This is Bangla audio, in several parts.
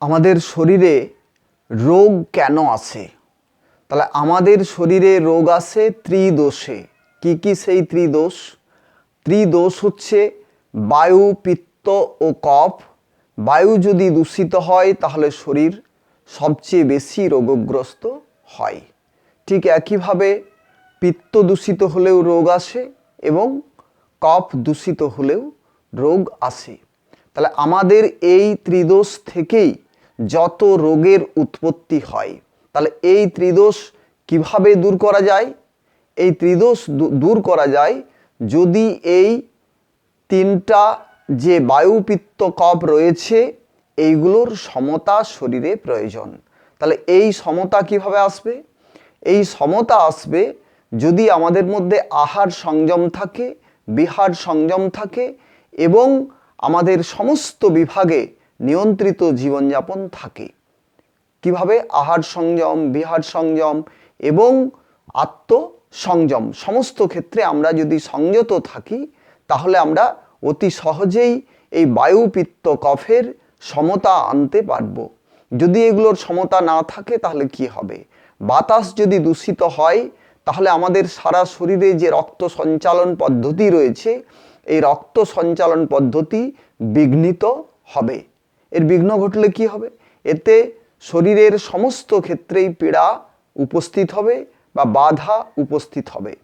আমাদের শরীরে রোগ কেন আসে তাহলে আমাদের শরীরে রোগ আসে ত্রিদোষে। কি কি সেই ত্রিদোষ? ত্রিদোষ হচ্ছে বায়ু, পিত্ত ও কফ। বায়ু যদি দূষিত হয়, তাহলে শরীর সবচেয়ে বেশি রোগগ্রস্ত হয়। ঠিক একইভাবে পিত্ত দূষিত হলেও রোগ আসে এবং কফ দূষিত হলেও রোগ আসে। তাহলে আমাদের এই ত্রিদোষ থেকেই যত রোগের উৎপত্তি হয়, তাহলে এই ত্রিদোষ কীভাবে দূর করা যায়? এই ত্রিদোষ দূর করা যায় যদি এই তিনটা যে বায়ুপিত্ত কপ রয়েছে, এইগুলোর সমতা শরীরে প্রয়োজন। তাহলে এই সমতা কীভাবে আসবে? এই সমতা আসবে যদি আমাদের মধ্যে আহার সংযম থাকে, বিহার সংযম থাকে এবং আমাদের সমস্ত বিভাগে নিয়ন্ত্রিত জীবনযাপন থাকে। কীভাবে আহার সংযম, বিহার সংযম এবং আত্ম সংযম সমস্ত ক্ষেত্রে আমরা যদি সংযত থাকি, তাহলে আমরা অতি সহজেই এই বায়ুপিত্ত কফের সমতা আনতে পারব। যদি এগুলোর সমতা না থাকে, তাহলে কি হবে? বাতাস যদি দূষিত হয়, তাহলে আমাদের সারা শরীরে যে রক্ত সঞ্চালন পদ্ধতি রয়েছে, এই রক্ত সঞ্চালন পদ্ধতি বিঘ্নিত হবে। এর বিঘ্ন ঘটলে কি হবে? এতে শরীরের সমস্ত ক্ষেত্রেই পীড়া উপস্থিত হবে বা বাধা উপস্থিত হবে।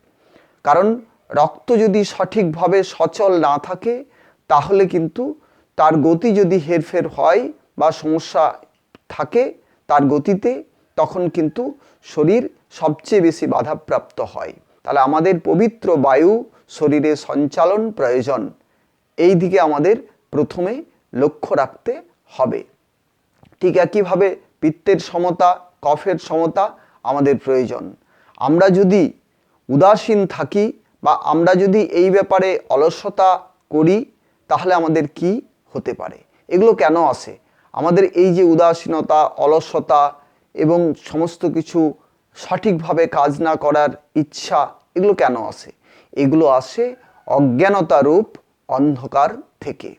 কারণ রক্ত যদি সঠিকভাবে সচল না থাকে, তাহলে কিন্তু তার গতি যদি হেরফের হয় বা সমস্যা থাকে তার গতিতে, তখন কিন্তু শরীর সবচেয়ে বেশি বাধাপ্রাপ্ত হয়। তাহলে আমাদের পবিত্র বায়ু শরীরে সঞ্চালন প্রয়োজন। এই দিকে আমাদের প্রথমে লক্ষ্য রাখতে হবে। ঠিক একইভাবে পিত্তের সমতা, কফের সমতা আমাদের প্রয়োজন। আমরা যদি উদাসীন থাকি বা আমরা যদি এই ব্যাপারে অলসতা করি, তাহলে আমাদের কি হতে পারে? এগুলো কেন আসে আমাদের এই যে উদাসীনতা, অলসতা এবং সমস্ত কিছু সঠিকভাবে কাজ না করার ইচ্ছা, এগুলো কেন আসে এগুলো আসে অজ্ঞানতারূপ অন্ধকার থেকে।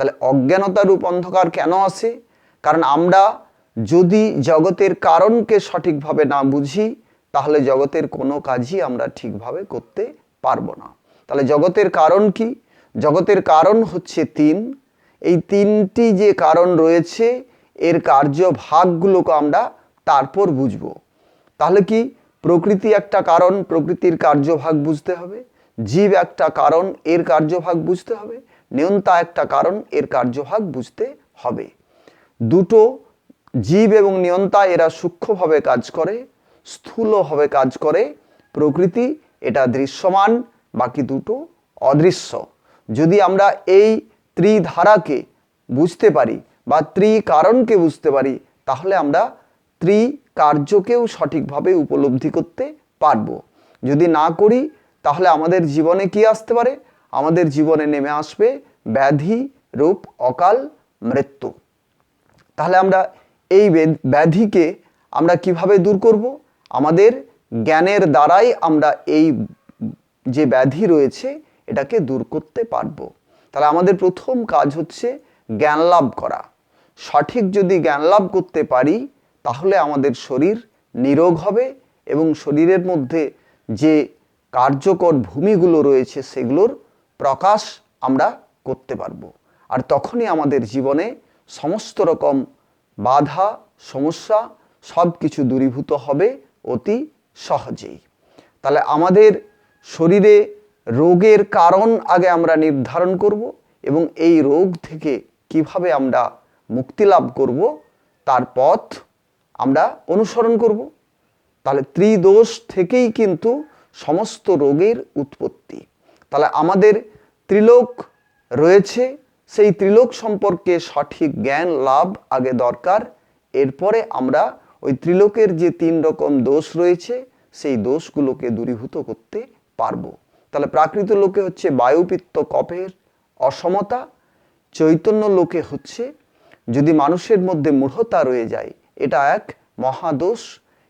তাহলে অজ্ঞানতা রূপ অন্ধকার কেন আসে কারণ আমরা যদি জগতের কারণকে সঠিকভাবে না বুঝি, তাহলে জগতের কোনো কাজই আমরা ঠিকভাবে করতে পারব না। তাহলে জগতের কারণ কি? জগতের কারণ হচ্ছে তিন। এই তিনটি যে কারণ রয়েছে, এর কার্যভাগগুলোকে আমরা তারপর বুঝব। তাহলে কি? প্রকৃতি একটা কারণ, প্রকৃতির কার্যভাগ বুঝতে হবে। জীব একটা কারণ, এর কার্যভাগ বুঝতে হবে। নিয়ন্তা একটা কারণ, এর কার্যভাগ বুঝতে হবে। দুটো জীব এবং নিয়ন্তা, এরা সূক্ষ্মভাবে কাজ করে, স্থূলভাবে কাজ করে। প্রকৃতি এটা দৃশ্যমান, বাকি দুটো অদৃশ্য। যদি আমরা এই ত্রিধারাকে বুঝতে পারি বা ত্রি কারণকে বুঝতে পারি, তাহলে আমরা ত্রি কার্যকেও সঠিকভাবে উপলব্ধি করতে পারব। যদি না করি, তাহলে আমাদের জীবনে কি আসতে পারে? আমাদের জীবনে নেমে আসবে ব্যাধি রূপ, অকাল মৃত্যু। তাহলে আমরা এই ব্যাধিকে আমরা কীভাবে দূর করব? আমাদের জ্ঞানের দ্বারাই আমরা এই যে ব্যাধি রয়েছে, এটাকে দূর করতে পারব। তাহলে আমাদের প্রথম কাজ হচ্ছে জ্ঞান লাভ করা। সঠিক যদি জ্ঞান লাভ করতে পারি, তাহলে আমাদের শরীর নিরোগ হবে এবং শরীরের মধ্যে যে কার্যকর ভূমিগুলো রয়েছে, সেগুলোর প্রকাশ আমরা করতে পারব। আর তখনই আমাদের জীবনে সমস্ত রকম বাধা, সমস্যা সব কিছু দূরীভূত হবে অতি সহজেই। তাহলে আমাদের শরীরে রোগের কারণ আগে আমরা নির্ধারণ করব এবং এই রোগ থেকে কীভাবে আমরা মুক্তি লাভ করব, তার পথ আমরা অনুসরণ করব। তাহলে ত্রিদোষ থেকেই কিন্তু সমস্ত রোগের উৎপত্তি। তাহলে আমাদের ত্রিলোক রয়েছে। সেই ত্রিলোক সম্পর্কে সঠিক জ্ঞান, লাভ আগে দরকার। এরপরে আমরা ওই ত্রিলোকের যে তিন রকম দোষ রয়েছে, সেই দোষগুলোকে দূরীভূত করতে পারব। তাহলে প্রাকৃত লোকে হচ্ছে বায়ুপিত্ত কপের অসমতা, চৈতন্য লোকে হচ্ছে যদি মানুষের মধ্যে মূঢ়তা রয়ে যায়, এটা এক মহাদোষ।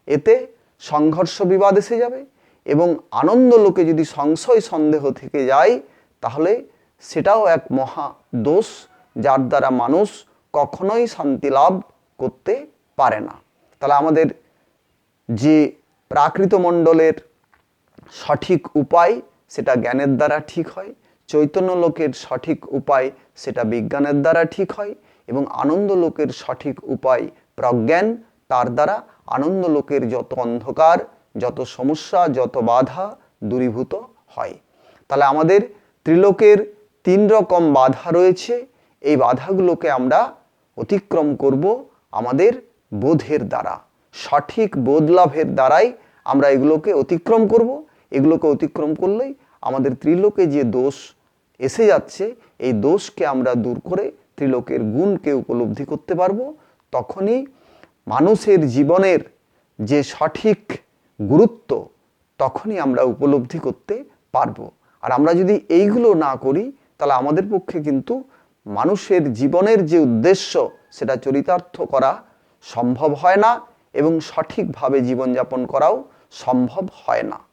এতে সংঘর্ষ বিবাদ এসে যাবে এবং আনন্দ লোকে যদি সংশয় সন্দেহ থেকে যায়, তাহলে সেটাও এক মহা দোষ যার দ্বারা মানুষ কখনোই শান্তি লাভ করতে পারে না। তাহলে আমাদের যে প্রাকৃত মণ্ডলের সঠিক উপায়, সেটা জ্ঞানের দ্বারা ঠিক হয়। চৈতন্য লোকের সঠিক উপায়, সেটা বিজ্ঞানের দ্বারা ঠিক হয়। এবং আনন্দ লোকের সঠিক উপায়, প্রজ্ঞান, তার দ্বারা আনন্দ লোকের যত অন্ধকার যত সমস্যা, যত বাধা দূরীভূত হয়। তাহলে আমাদের ত্রিলোকের তিন রকম বাধা রয়েছে। এই বাধাগুলোকে আমরা অতিক্রম করব আমাদের বোধের দ্বারা। সঠিক বোধ লাভের দ্বারাই আমরা এগুলোকে অতিক্রম করব। এগুলোকে অতিক্রম করলেই আমাদের ত্রিলোকে যে দোষ এসে যাচ্ছে, এই দোষকে আমরা দূর করে ত্রিলোকের গুণকে উপলব্ধি করতে পারব। তখনই মানুষের জীবনের যে সঠিক গুরুত্ব তখনই আমরা উপলব্ধি করতে পারব। আর আমরা যদি এইগুলো না করি, তাহলে আমাদের পক্ষে কিন্তু মানুষের জীবনের যে উদ্দেশ্য, সেটা চরিতার্থ করা সম্ভব হয় না এবং সঠিকভাবে জীবনযাপন করাও সম্ভব হয় না।